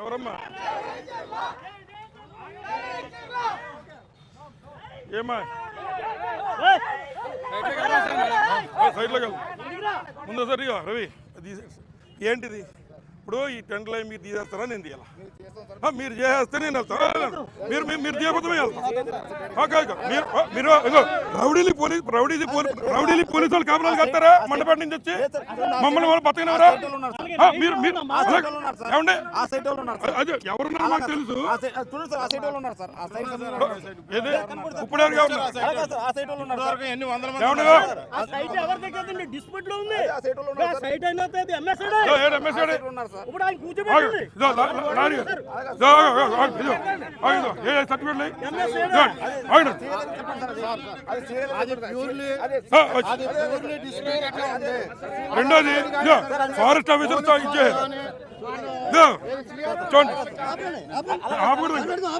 ఎవరమ్మా? ఏమ్మా? సైడ్లో వెళ్ళు. ముందు సరిగా రవి అది ఏంటిది? ఇప్పుడు ఈ టెంట్ లైన్ మీరు తీసేస్తారా నేను తీయాలా? మీరు చేస్తే నేను వెళ్తాను. ఆ, మీరు మీరు- మీరు తీయకపోతే మేము వెళ్తాం. మీరు మీరు రౌడీలు పోలీస్ రౌడీలు పోలీస్ రౌడీలు పోలీసు వాళ్ళు కాపురాలు కట్టారా మండపేట నుంచి వచ్చి? మమ్మల్ని వాళ్ళు బతకనవరా మీరు మీరు. ఏమండి? అదే ఎవరున్నారో మాకు తెలుసు. ఏది? ఇప్పుడు ఎవరు ఉన్నారు ఇప్పుడు ఆయన. కూర్చోబెట్టండి ఇదో, లా- లా- లారీ. ఇదో, ఆగు, ఆగు, ఆగు, ఇదో. ఆగు, ఇదో. ఏ ఏ సర్టిఫికెట్లు ఇయ్యి. ఇదో, ఆగండి. అది సీరియల్ అదే ఆ, వచ్చి. రెండోది ఇదో, ఫారెస్ట్ ఆఫీసర్తో ఇచ్చే ఇదో, చూడండి ఆపకూడదు. ఆపకూడదు. ఇది- ముందు ఇదో,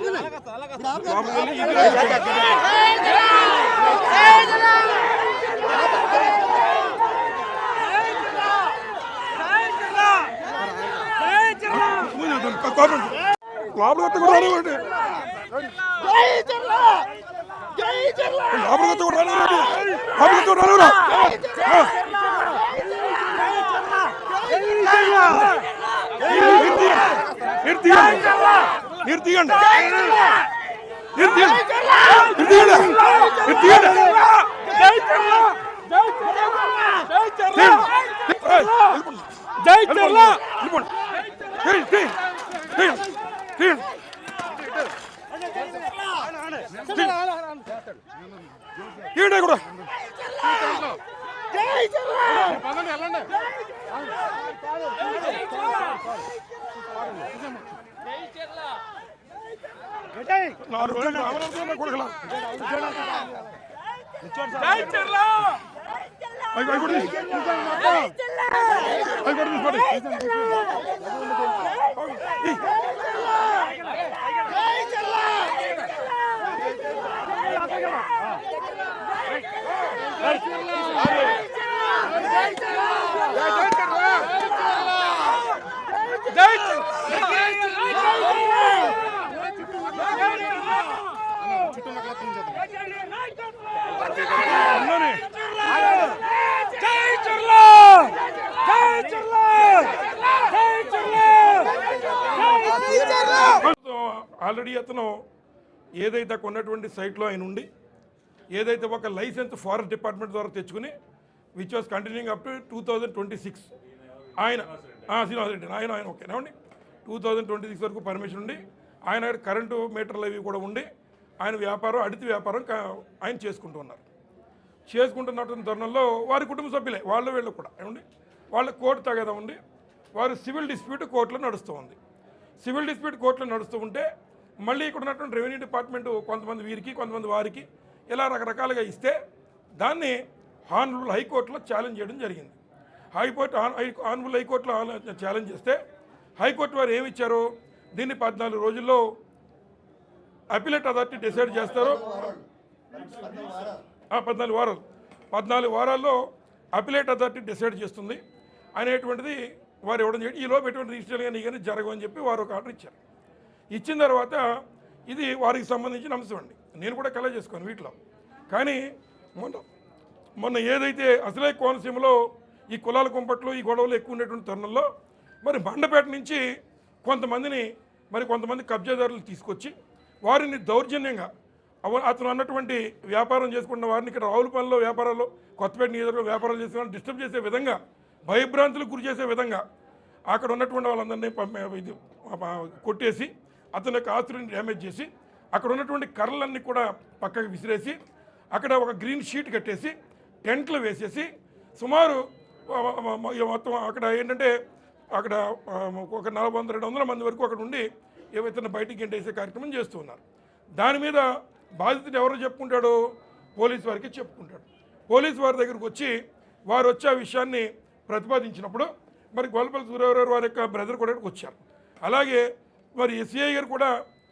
కోపం. లోపలికి వస్తే కూడా రానివ్వండి. లోపలికి వస్తే కూడా రానివ్వండి. లోపలికి వస్తే కూడా రానివ్వరా? ఆ. మీరు తీయండి. మీరు తీయండి. మీరు తీయండి. మీరు తీయండి. మీరు తీయండి. జై చర్లా! తీయండి కూడా నాలుగు రోజులు రామరాజు కొడుకులా అవి అవి కూడా తీసి. అవి కూడా తీసుకోండి ఆల్రెడీ అతను ఏదైతే కొన్నటువంటి సైట్లో ఆయన ఉండి ఏదైతే ఒక లైసెన్స్ ఫారెస్ట్ డిపార్ట్మెంట్ ద్వారా తెచ్చుకుని which was continuing up to two thousand twenty six ఆయన ఆ, రెడ్డి ఆయన ఆయన ఓకే. ఏమండి? టూ థౌజండ్ ట్వంటీ సిక్స్ వరకు పర్మిషన్ ఉండి ఆయన కరెంటు మీటర్లు అవి కూడా ఉండి ఆయన వ్యాపారం అడితి వ్యాపారం ఆయన చేసుకుంటూ ఉన్నారు. చేసుకుంటున్నటువంటి తరుణంలో వారి కుటుంబ సభ్యులే వాళ్ళు వీళ్ళు కూడా. ఏమండి? వాళ్ళ కోర్టు తగదా ఉండి వారు సివిల్ డిస్ప్యూట్ కోర్టులో నడుస్తూ ఉంది. సివిల్ డిస్ప్యూట్ కోర్టులో నడుస్తూ ఉంటే మళ్ళీ ఇక్కడ ఉన్నటువంటి రెవెన్యూ డిపార్ట్మెంట్ కొంతమంది వీరికి కొంతమంది వారికి ఇలా రకరకాలుగా ఇస్తే దాన్ని హానరబుల్ హైకోర్టులో ఛాలెంజ్ చేయడం జరిగింది. హైకోర్టు హానరబుల్ హైకోర్టులో ఛాలెంజ్ చేస్తే హైకోర్టు వారు ఏమి ఇచ్చారు? దీన్ని పద్నాలుగు రోజుల్లో అపిలేట్ అథారిటీ డిసైడ్ చేస్తారు. పద్నాలుగు వారాలు. పద్నాలుగు వారాల్లో అపిలేట్ అథారిటీ డిసైడ్ చేస్తుంది. అనేటువంటిది వారు ఇవ్వడం చేయడం? ఈలోపు ఎటువంటి రిజిస్టర్ కానీ కానీ జరగవని చెప్పి వారు ఒక ఆర్డర్ ఇచ్చారు. ఇచ్చిన తర్వాత ఇది వారికి సంబంధించిన అంశం అండి. నేను కూడా కలెక్ట్ చేసుకోను వీటిలో. కానీ మొన్న మొన్న ఏదైతే అసలే కోనసీమలో ఈ కులాల కుంపట్లు ఈ గొడవలు ఎక్కువ ఉండేటువంటి తరుణంలో మరి బండపేట నుంచి కొంతమందిని మరి కొంతమంది కబ్జాదారులు తీసుకొచ్చి వారిని దౌర్జన్యంగా అతను అన్నటువంటి వ్యాపారం చేసుకున్న వారిని ఇక్కడ రావులపల్లిలో వ్యాపారాల్లో కొత్తపేట నియోజకవర్గంలో వ్యాపారాలు చేసే డిస్టర్బ్ చేసే విధంగా భయభ్రాంతులకు గురి చేసే విధంగా అక్కడ ఉన్నటువంటి వాళ్ళందరినీ ఇది కొట్టేసి అతని యొక్క ఆస్తులను డ్యామేజ్ చేసి అక్కడ ఉన్నటువంటి కర్రలన్నీ కూడా పక్కకి విసిరేసి అక్కడ ఒక గ్రీన్ షీట్ కట్టేసి టెంట్లు వేసేసి సుమారు మొత్తం అక్కడ ఏంటంటే అక్కడ ఒక నలభై వందల రెండు వందల మంది వరకు అక్కడ ఉండి ఏవైతే బయటికి ఎండేసే కార్యక్రమం చేస్తూ ఉన్నారు. దాని మీద బాధితుడు ఎవరు చెప్పుకుంటాడు పోలీస్ వారికి చెప్పుకుంటాడు. పోలీస్ వారి దగ్గరకు వచ్చి వారు వచ్చి ఆ విషయాన్ని ప్రతిపాదించినప్పుడు మరి గోల్పల్లి సూర్యవరావు వారి యొక్క బ్రదర్ కూడా వచ్చారు. అలాగే మరి ఎస్సీఐ గారు కూడా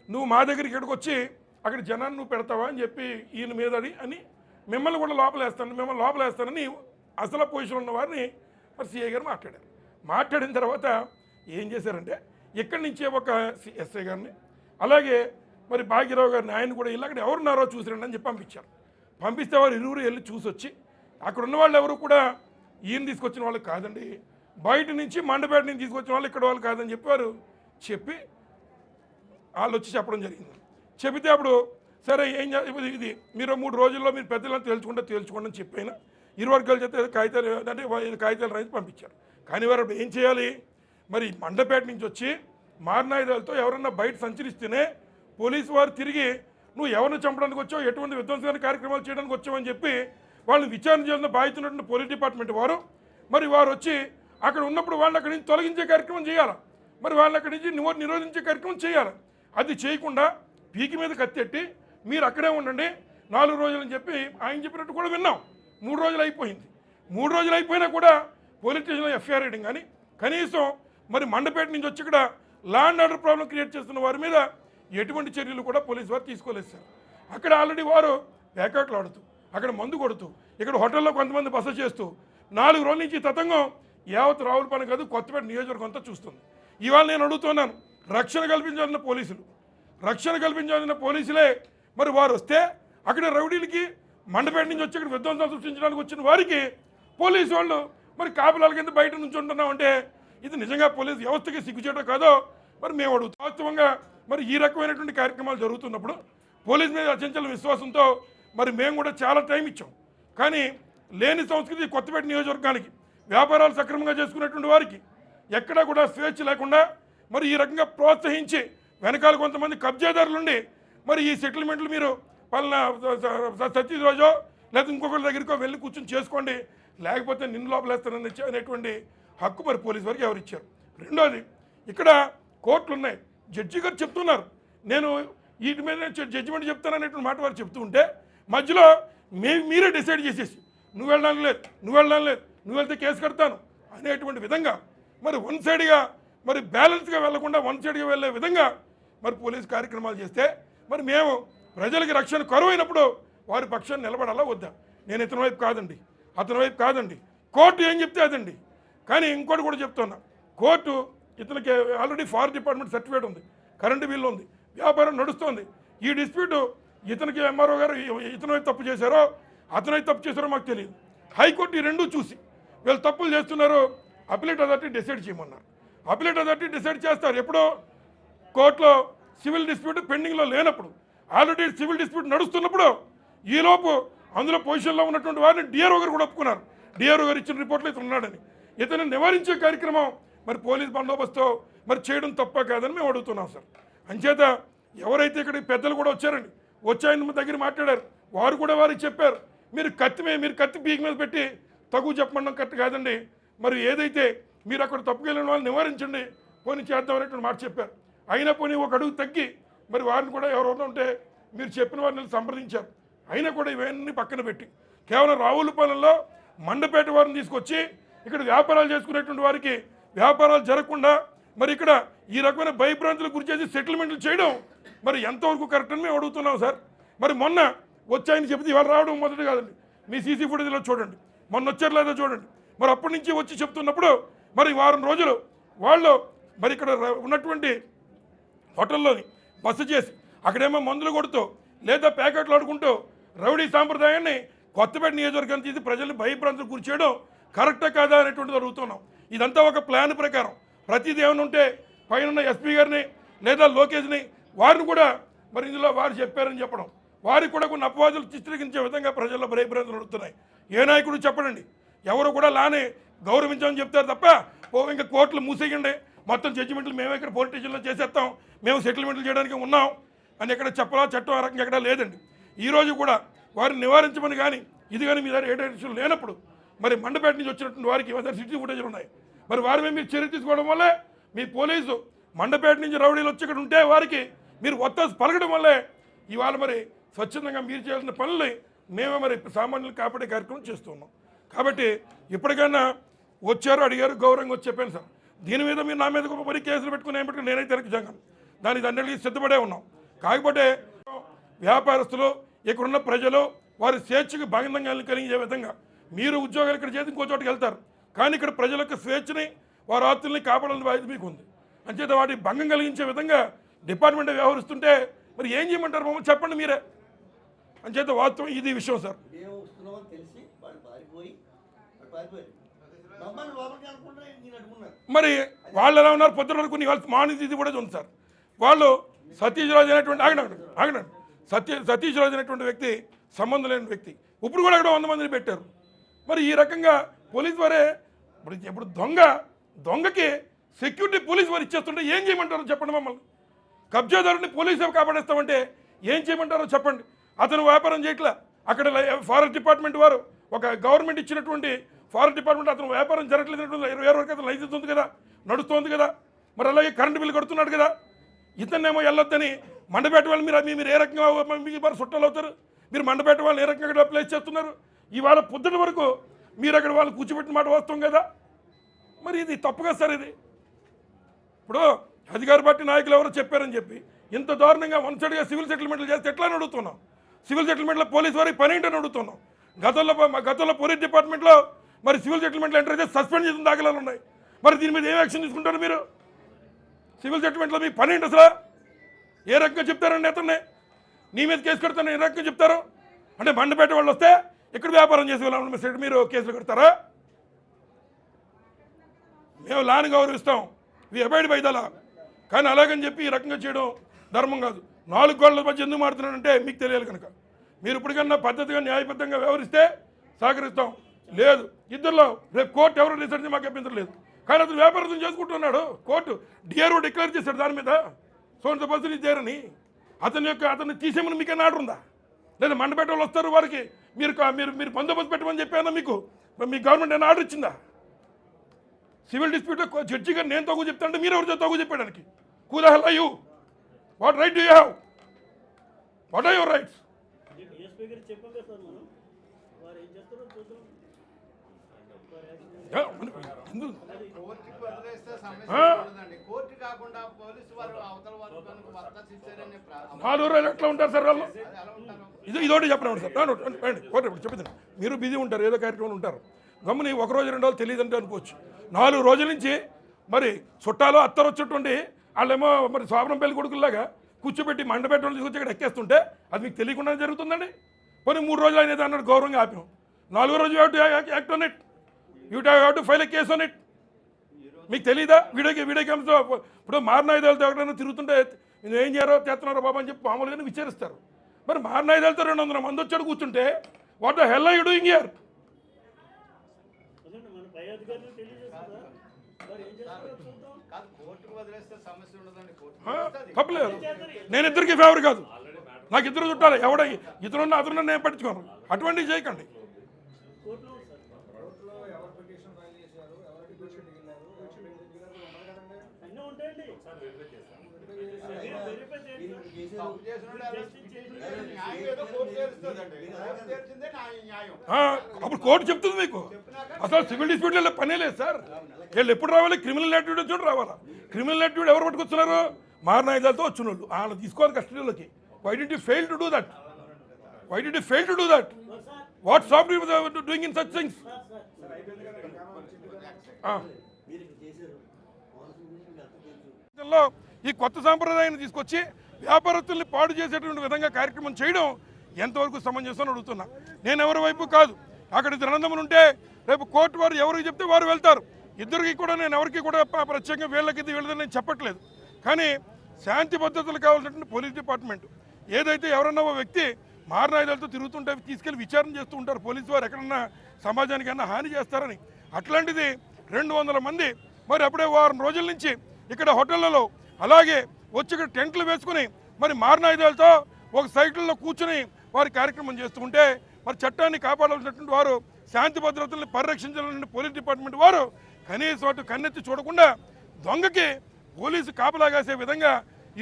నువ్వు మా దగ్గరికి ఇక్కడికి వచ్చి అక్కడ జనాన్ని నువ్వు పెడతావా? అని చెప్పి ఈయన మీద అని అని మిమ్మల్ని కూడా లోపలేస్తాను మిమ్మల్ని లోపలేస్తానని అసలు పొజిషన్ ఉన్న వారిని మరి సిఐ గారు మాట్లాడారు. మాట్లాడిన తర్వాత ఏం చేశారంటే ఇక్కడి నుంచే ఒక ఎస్ఐ గారిని అలాగే మరి భాగ్యరావు గారిని ఆయన కూడా వెళ్ళి అక్కడ ఎవరున్నారో చూసిరండి అని చెప్పి పంపించారు. పంపిస్తే వారు ఇరువురు వెళ్ళి చూసొచ్చి అక్కడ ఉన్న వాళ్ళు ఎవరు కూడా ఈయన తీసుకొచ్చిన వాళ్ళు కాదండి బయట నుంచి మండపేట నుంచి తీసుకొచ్చిన వాళ్ళు ఇక్కడ వాళ్ళు కాదని చెప్పి వారు చెప్పి వాళ్ళు వచ్చి చెప్పడం జరిగింది. చెబితే అప్పుడు సరే ఏం చే- ఇది ఇది మీరు మూడు రోజుల్లో మీరు పెద్దలను తేల్చుకుంటే తేల్చుకోండి అని చెప్పిన ఇరు చెప్తే కాగితాలు అంటే కాగితాలు రాసి పంపించారు. కానీ వారు అప్పుడు ఏం చేయాలి? మరి మండపేట నుంచి వచ్చి మారణాయుధాలతో ఎవరన్నా బయట సంచరిస్తేనే పోలీసు వారు తిరిగి నువ్వు ఎవరిని చంపడానికి వచ్చావు? ఎటువంటి విధ్వంసమైన కార్యక్రమాలు చేయడానికి వచ్చావని చెప్పి వాళ్ళని విచారణ చేయాల్సిన బాధ్యత పోలీస్ డిపార్ట్మెంట్ వారు మరి వారు వచ్చి అక్కడ ఉన్నప్పుడు వాళ్ళని అక్కడి నుంచి తొలగించే కార్యక్రమం చేయాలి? మరి వాళ్ళని అక్కడి నుంచి నిరోధించే కార్యక్రమం చేయాలి? అది చేయకుండా పీకి మీద కత్తెట్టి మీరు అక్కడే ఉండండి నాలుగు రోజులు అని చెప్పి ఆయన చెప్పినట్టు కూడా విన్నాం. మూడు రోజులు అయిపోయింది. మూడు రోజులు అయిపోయినా కూడా పోలీస్ స్టేషన్లో ఎఫ్ఐఆర్ వేయడం కానీ కనీసం మరి మండపేట నుంచి వచ్చి ఇక్కడ ల్యాండ్ ఆర్డర్ ప్రాబ్లం క్రియేట్ చేస్తున్న వారి మీద ఎటువంటి చర్యలు కూడా పోలీసు వారు తీసుకోలేదు సార్. అక్కడ ఆల్రెడీ వారు బ్యాకౌట్లు ఆడుతూ అక్కడ మందు కొడుతూ ఇక్కడ హోటల్లో కొంతమంది బస చేస్తూ నాలుగు రోజుల నుంచి తతంగం యావత్ రావులపల్లి కాదు కొత్తపేట నియోజకవర్గం అంతా చూస్తుంది. ఇవాళ నేను అడుగుతున్నాను రక్షణ కల్పించాల్సిన పోలీసులు. రక్షణ కల్పించాల్సిన పోలీసులే మరి వారు వస్తే అక్కడ రౌడీలకి మండపేట నుంచి వచ్చి ఇక్కడ విధ్వంసాలు సృష్టించడానికి వచ్చిన వారికి పోలీసు వాళ్ళు మరి కాపులాల కింద బయట నుంచి ఉంటున్నామంటే ఇది నిజంగా పోలీసు వ్యవస్థకి సిగ్గుచేటో కాదో మరి మేము అడుగుతాం. వాస్తవంగా మరి ఈ రకమైనటువంటి కార్యక్రమాలు జరుగుతున్నప్పుడు పోలీస్ మీద అచంచల విశ్వాసంతో మరి మేము కూడా చాలా టైం ఇచ్చాం. కానీ లేని సంస్కృతి కొత్తపేట నియోజకవర్గానికి వ్యాపారాలు సక్రమంగా చేసుకునేటువంటి వారికి ఎక్కడా కూడా స్వేచ్ఛ లేకుండా మరి ఈ రకంగా ప్రోత్సహించి వెనకాల కొంతమంది కబ్జాదారులుండి మరి ఈ సెటిల్మెంట్లు మీరు పలానా రోజో లేదా ఇంకొకరి దగ్గరికో వెళ్ళి కూర్చొని చేసుకోండి. లేకపోతే నిన్ను లోపలేస్తానని అనేటువంటి హక్కు మరి పోలీస్ వారికి ఎవరు ఇచ్చారు రెండోది ఇక్కడ కోర్టులు ఉన్నాయి జడ్జి గారు చెప్తున్నారు. నేను వీటి మీద జడ్జిమెంట్ చెప్తాననేటువంటి మాట వారు చెప్తూ ఉంటే మధ్యలో మే మీరే డిసైడ్ చేసేసి నువ్వు వెళ్ళడానికి లేదు నువ్వు వెళ్ళడానికి లేదు నువ్వు వెళ్తే కేసు కడతాను అనేటువంటి విధంగా మరి వన్ సైడ్గా మరి బ్యాలెన్స్గా వెళ్ళకుండా వన్ సైడ్గా వెళ్ళే విధంగా మరి పోలీస్ కార్యక్రమాలు చేస్తే మరి మేము ప్రజలకి రక్షణ కరువైనప్పుడు వారి పక్షాన్ని నిలబడాలా వద్దా? నేను ఇతని వైపు కాదండి. అతని వైపు కాదండి. కోర్టు ఏం చెప్తే అదండి. కానీ ఇంకోటి కూడా చెప్తున్నా. కోర్టు ఇతనికి ఆల్రెడీ ఫారెస్ట్ డిపార్ట్మెంట్ సర్టిఫికేట్ ఉంది. కరెంటు బిల్లు ఉంది. వ్యాపారం నడుస్తోంది. ఈ డిస్ప్యూట్ ఇతనికి ఎంఆర్ఓ గారు ఇతను వైపు తప్పు చేశారో అతనైతే తప్పు చేశారో మాకు తెలియదు. హైకోర్టు ఈ రెండూ చూసి. వీళ్ళు తప్పులు చేస్తున్నారు అపిలేట్ అథారిటీ డిసైడ్ చేయమన్నారు. అపిలేట్ అథారిటీ డిసైడ్ చేస్తారు. ఎప్పుడో కోర్టులో సివిల్ డిస్ప్యూట్ పెండింగ్లో లేనప్పుడు ఆల్రెడీ సివిల్ డిస్ప్యూట్ నడుస్తున్నప్పుడు ఈలోపు అందులో పొజిషన్లో ఉన్నటువంటి వారిని డిఆర్ఓ గారు కూడా ఒప్పుకున్నారు. డిఆర్ఓ గారు ఇచ్చిన రిపోర్ట్లో ఇతను ఉన్నాడని. ఇతను నివారించే కార్యక్రమం మరి పోలీస్ బందోబస్తు మరి చేయడం తప్ప కాదని మేము అడుగుతున్నాం సార్. అంచేత ఎవరైతే ఇక్కడికి పెద్దలు కూడా వచ్చారండి వచ్చి దగ్గర మాట్లాడారు. వారు కూడా వారికి చెప్పారు. మీరు కత్తి మీరు కత్తి పీక మీద పెట్టి తగు చెప్పడం కరెక్ట్ కాదండి. మరి ఏదైతే మీరు అక్కడ తప్పుకెళ్ళిన వాళ్ళని నివారించండి. పోనీ చేద్దాం అనేటువంటి మాట చెప్పారు. అయినా పోనీ ఒక అడుగు తగ్గి మరి వారిని కూడా ఎవరైనా ఉంటే మీరు చెప్పిన వారిని సంప్రదించారు. అయినా కూడా ఇవన్నీ పక్కన పెట్టి కేవలం రావులపాలెంలో మండపేట వారిని తీసుకొచ్చి ఇక్కడ వ్యాపారాలు చేసుకునేటువంటి వారికి వ్యాపారాలు జరగకుండా మరి ఇక్కడ ఈ రకమైన భయభ్రాంతులకు గురి చేసి సెటిల్మెంట్లు చేయడం మరి ఎంతవరకు కరెక్ట్ అని మేము అడుగుతున్నాం సార్. మరి మొన్న వచ్చాయని చెప్తే ఇవాళ రావడం మొదటి కాదండి. మీ సీసీ ఫుటేజ్లో చూడండి. మొన్న వచ్చారు లేదో చూడండి. మరి అప్పటి నుంచి వచ్చి చెప్తున్నప్పుడు మరి వారం రోజులు వాళ్ళు మరి ఇక్కడ ఉన్నటువంటి హోటల్లోని బస చేసి అక్కడేమో మందులు కొడుతూ లేదా ప్యాకెట్లు ఆడుకుంటూ రౌడీ సాంప్రదాయాన్ని కొత్తపేట నియోజకవర్గాన్ని తీసి ప్రజల్ని భయభ్రాంతులు గురి చేయడం కరెక్టా కాదా అనేటువంటిది అడుగుతున్నాం. ఇదంతా ఒక ప్లాన్ ప్రకారం. ప్రతిదీ ఏమైనా ఉంటే పైన ఎస్పీ గారిని లేదా లోకేష్ని వారిని కూడా మరి ఇందులో వారు చెప్పారని చెప్పడం. వారికి కూడా కొన్ని అపవాదులు చిత్రీకరించే విధంగా ప్రజల్లో భయభ్రాంతులు నడుతున్నాయి. ఏ నాయకుడు చెప్పడండి. ఎవరు కూడా లానే గౌరవించమని చెప్తారు తప్ప ఓ ఇంకా కోర్టులు మూసేయండి. మొత్తం జడ్జిమెంట్లు మేమే ఇక్కడ పోలీస్ స్టేషన్లో చేసేస్తాం. మేము సెటిల్మెంట్లు చేయడానికి ఉన్నాం. అని ఎక్కడ చెప్పాలా చట్టం ఆ రకంగా ఎక్కడ లేదండి. ఈరోజు కూడా వారిని నివారించమని కానీ ఇది కానీ మీ దగ్గర ఏ లేనప్పుడు మరి మండపేట నుంచి వచ్చినటువంటి వారికి మన సిటీ ఫుటేజ్లు ఉన్నాయి. మరి వారి మీద మీరు చర్య తీసుకోవడం వల్లే మీ పోలీసు మండపేట నుంచి రౌడీలు వచ్చి ఇక్కడ ఉంటే వారికి మీరు ఒత్తాసు పలకడం వల్లే ఇవాళ మరి స్వచ్ఛందంగా మీరు చేయాల్సిన పనుల్ని మేమే మరి సామాన్యులు కాపాడే కార్యక్రమం చేస్తున్నాం కాబట్టి ఇప్పటికైనా వచ్చారు అడిగారు గౌరవంగా వచ్చి చెప్పాను సార్. దీని మీద మీరు నా మీద ఒక మరి కేసులు పెట్టుకుని ఏం పెట్టుకుని నేనైతే వెనక్కి జంగను. దానికి అన్నిటికీ సిద్ధపడే ఉన్నాం. కాకపోతే వ్యాపారస్తులు ఇక్కడున్న ప్రజలు వారి స్వేచ్ఛకు భంగం కలిగించే విధంగా మీరు ఉద్యోగాలు ఇక్కడ చేసి ఇంకో చోటుకి వెళ్తారు. కానీ ఇక్కడ ప్రజల యొక్క స్వేచ్ఛని వారి ఆస్తుల్ని కాపాడాలని బాధ్యత మీకు ఉంది అంచేత వాటి భంగం కలిగించే విధంగా డిపార్ట్మెంట్ వ్యవహరిస్తుంటే మరి ఏం చేయమంటారు మమ్మల్ని చెప్పండి మీరే. అంచేత వాస్తవం ఇది విషయం సార్. మరి వాళ్ళు ఎలా ఉన్నారు? పొద్దున వరకు నీ వాళ్ళ మార్నింగ్ కూడా ఉంది సార్. వాళ్ళు సతీష్ రాజు అనేటువంటి ఆగండి ఆగండి సత్య సతీష్ రాజు అనేటువంటి వ్యక్తి సంబంధం లేని వ్యక్తి. ఇప్పుడు కూడా అక్కడ వంద మందిని పెట్టారు. మరి ఈ రకంగా పోలీస్ వారే ఇప్పుడు ఇప్పుడు దొంగ దొంగకి సెక్యూరిటీ పోలీస్ వారు ఇచ్చేస్తుంటే ఏం చేయమంటారో చెప్పండి మమ్మల్ని? కబ్జాదారుని పోలీసు కాపాడేస్తామంటే ఏం చేయమంటారో చెప్పండి. అతను వ్యాపారం చేయట్లా. అక్కడ ఫారెస్ట్ డిపార్ట్మెంట్ వారు ఒక గవర్నమెంట్ ఇచ్చినటువంటి ఫారెస్ట్ డిపార్ట్మెంట్ అతను వ్యాపారం జరగట్లేదు ఇరవై ఆరు వరకు అతను లైసెన్స్ ఉంది కదా నడుస్తోంది కదా. మరి అలాగే కరెంటు బిల్లు కడుతున్నాడు కదా. ఇతన్నేమో వెళ్ళొద్దని మండపేట వాళ్ళు మీరు మీరు ఏ రకంగా మీకు మరి చుట్టాలు అవుతారు? మీరు మండపేట వాళ్ళు ఏ రకంగా ఇక్కడ ప్లేస్ చేస్తున్నారు? ఇవాళ పొద్దుటి వరకు మీరు అక్కడ వాళ్ళు కూర్చోబెట్టిన మాట వస్తాం కదా? మరి ఇది తప్పుగా సార్ ఇది. ఇప్పుడు అధికార పార్టీ నాయకులు ఎవరో చెప్పారని చెప్పి ఇంత దారుణంగా వన్ సైడ్గా సివిల్ సెటిల్మెంట్లు చేస్తే ఎట్లా అని అడుగుతున్నాం సివిల్ సెటిల్మెంట్లో పోలీస్ వారికి పని ఏంటని అడుగుతున్నాం గతంలో మా గతంలో పోలీస్ డిపార్ట్మెంట్లో మరి సివిల్ సెటిల్మెంట్లు ఎంటర్ అయితే సస్పెండ్ చేసిన దాఖలాలు ఉన్నాయి. మరి దీని మీద ఏం యాక్షన్ తీసుకుంటారు మీరు? సివిల్ సెటిల్మెంట్లో మీ పని ఏంటి అసలు? ఏ రకంగా చెప్తారండి అతన్ని? నీ మీద కేసు కడతాను ఏ రకంగా చెప్తారు? అంటే బండపేట వాళ్ళు వస్తే ఇక్కడ వ్యాపారం చేసే వాళ్ళు మీరు కేసులు కడతారా? మేము లాని గౌరవిస్తాం. వి అబైడ్ బై కానీ అలాగని చెప్పి ఈ రకంగా చేయడం ధర్మం కాదు. నాలుగు గోళ్ళ మధ్య ఎందుకు మారుతున్నాడంటే మీకు తెలియాలి కనుక. మీరు ఇప్పటికన్నా పద్ధతిగా న్యాయబద్ధంగా వ్యవహరిస్తే సహకరిస్తాం. లేదు. ఇద్దరులో రేపు కోర్టు ఎవరు డిసైడ్ మాకు అభ్యంతరం లేదు. కానీ అతను వ్యాపారం చేసుకుంటున్నాడు. కోర్టు డిఆర్ఓ డిక్లేర్ చేశాడు దాని మీద. సోనిత పర్సన్ ఇచ్చారని అతని యొక్క అతన్ని తీసేమని మీకు ఆర్డర్ ఉందా? లేదా మండపేట వాళ్ళు వస్తారు వారికి. మీరు కా- మీరు మీరు బందోబస్తు పెట్టమని చెప్పానా మీకు? మీ గవర్నమెంట్ ఏమైనా ఆర్డర్ ఇచ్చిందా? సివిల్ డిస్ప్యూట్లో జడ్జి గారు నేను తగ్గు చెప్తానంటే మీరు ఎవరితో తగ్గు చెప్పడానికి? కూద are you you what right do you have what are your rights నాలుగు రోజులు ఎట్లా ఉంటారు సార్ వాళ్ళు? ఇది ఇదోటి చెప్పండి సార్. రండి. కోర్టు ఇప్పుడు చెప్పింది. మీరు బిజీ ఉంటారు ఏదో కార్యక్రమాలు ఉంటారు. గమ్ముని ఒక రోజు రెండు రోజులు తెలియదు అంటే అనుకోవచ్చు. నాలుగు రోజుల నుంచి మరి చుట్టాలు అత్తరు వచ్చేటువంటి వాళ్ళేమో మరి శోభనం పెళ్ళి కొడుకుల్లాగా కూర్చోబెట్టి మండపెట్టి వాళ్ళు తీసుకొచ్చి ఇక్కడ ఎక్కేస్తుంటే అది మీకు తెలియకుండా జరుగుతుందండి. పోనీ మూడు రోజులు అనేది అన్నాడు గౌరవంగా ఆపాం. నాలుగో రోజు act on it you have to file a case on it మీకు తెలియదా వీడియోకి వీడియో గేమ్స్లో ఇప్పుడు మారణాయుధాలతో ఎవరైనా తిరుగుతుంటే నేను ఏం చేయారో చేస్తున్నారో బాబా అని చెప్పి మామూలుగానే విచారిస్తారు. మరి మారణాయుధాలతో రెండు వందల మంది వచ్చాడు కూర్చుంటే what the hell I doing here తప్పలేదు. నేను ఇద్దరికి ఫేవర్ కాదు. నాకు ఇద్దరు చుట్టాలి. ఎవడ ఇతరున్న అతను నేను పట్టించుకోను. అటువంటివి చేయకండి కోర్టులో ఉంది సార్ అన్నీ ఉంటాయండి మీరు వెరిఫై చేయండి తప్పు చేసిన వాళ్ళు అరెస్ట్ చేయాలి. న్యాయం ఏదో కోర్టు చేస్తుందండి కోర్టు చేర్చిందే న్యాయం న్యాయం ఆ, అప్పుడు కోర్టు చెప్తుంది మీకు. అసలు సివిల్ డిస్ప్యూట్లో పనే లేదు సార్. వీళ్ళు ఎప్పుడు రావాలి? క్రిమినల్ యాక్టివిటీ చూడ రావాలా? క్రిమినల్ యాక్టివిటీ ఎవరు పట్టుకొస్తున్నారు? మారణాయుధాలతో వచ్చిన వాళ్ళు. వాళ్ళు తీసుకోవాలి కస్టడీలోకి. Why did fail to do that why did fail to do that what stop doing in such things మీరు ఈ కొత్త సాంప్రదాయాన్ని తీసుకొచ్చి వ్యాపారస్తుల్ని పాడు చేసేటువంటి విధంగా కార్యక్రమం చేయడం ఎంతవరకు సమంజసం అడుగుతున్నా. నేను ఎవరి వైపు కాదు. అక్కడ ఇద్దరు ఉంటే రేపు కోర్టు వారు ఎవరికి చెప్తే వారు వెళ్తారు. ఇద్దరికి కూడా నేను ఎవరికి కూడా ప్రత్యేకంగా వీళ్ళకి ఇది వీళ్ళదని నేను చెప్పట్లేదు. కానీ శాంతి భద్రతలు కావాల్సినటువంటి పోలీస్ డిపార్ట్మెంట్. ఏదైతే ఎవరన్నా ఓ వ్యక్తి మారణాయుధాలతో తిరుగుతుంటే తీసుకెళ్ళి విచారణ చేస్తూ ఉంటారు పోలీసు వారు ఎక్కడన్నా సమాజానికన్నా హాని చేస్తారని. అట్లాంటిది రెండు వందల మంది మరి అప్పుడే వారం రోజుల నుంచి ఇక్కడ హోటళ్ళలో అలాగే వచ్చి ఇక్కడ టెంట్లు వేసుకుని మరి మారణాయుధాలతో ఒక సైకిల్లో కూర్చుని వారి కార్యక్రమం చేస్తుంటే మరి చట్టాన్ని కాపాడాల్సినటువంటి వారు శాంతి భద్రతల్ని పరిరక్షించాలని పోలీస్ డిపార్ట్మెంట్ వారు కనీసం అటు కన్నెత్తి చూడకుండా దొంగకి పోలీసు కాపలాగాసే విధంగా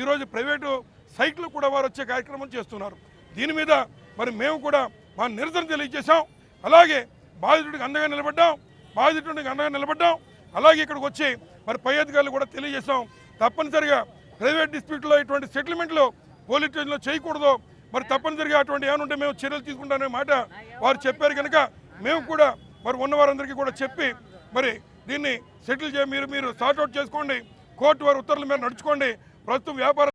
ఈరోజు ప్రైవేటు సైట్లు కూడా వారు వచ్చే కార్యక్రమం చేస్తున్నారు. దీని మీద మరి మేము కూడా మా నిరసన తెలియజేశాం. అలాగే బాధితుడికి అండగా నిలబడ్డాం. బాధితుడికి అండగా నిలబడ్డాం. అలాగే ఇక్కడికి వచ్చి మరి పై అధికారులు కూడా తెలియజేశాం. తప్పనిసరిగా ప్రైవేట్ డిస్ప్యూట్లో ఇటువంటి సెటిల్మెంట్లు పోలీస్ స్టేషన్లో చేయకూడదు. మరి తప్పనిసరిగా అటువంటి ఏమైనా ఉంటే మేము చర్యలు తీసుకుంటామనే మాట వారు చెప్పారు కనుక మేము కూడా మరి ఉన్న వారందరికీ కూడా చెప్పి మరి దీన్ని సెటిల్ చేయ మీరు మీరు సార్ట్అవుట్ చేసుకోండి. కోర్టు వారి ఉత్తర్వుల మీద నడుచుకోండి. ప్రస్తుతం వ్యాపార